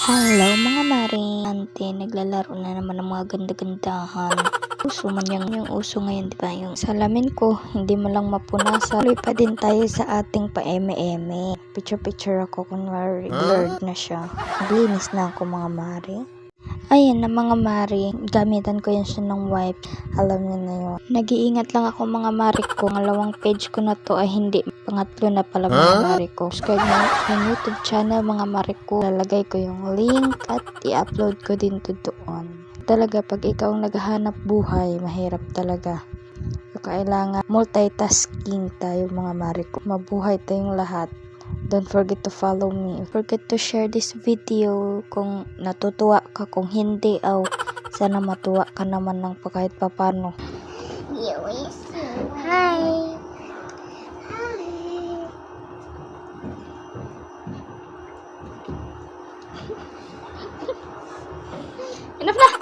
Hello mga mare, ante, naglalaro na naman ng mga ganda-gandahan. Uso man yung, yung uso ngayon, di ba? Yung salamin ko, hindi mo lang mapunasan. Tuloy pa din tayo sa ating pa-eme-eme. Picture-picture ako, kunwari blurred na siya. Naglinis na ako mga mare. Ayan na mga mari, gamitan ko yan siya ng wipe. Alam niyo na yun. Nag-iingat lang ako mga mari ko. Ngalawang page ko na to ay hindi. Pangatlo na pala mga mari ko. Subscribe na yung YouTube channel mga mari ko. Lalagay ko yung link at i-upload ko din to doon. Talaga pag ikaw ang naghahanap buhay, mahirap talaga. So, kailangan multitasking tayo mga mari ko. Mabuhay tayong lahat. Don't forget to follow me. Forget to share this video kung natutuwa ka. Kung hindi, aw, sana matuwa ka naman ng kahit papano. Hi! Enough na!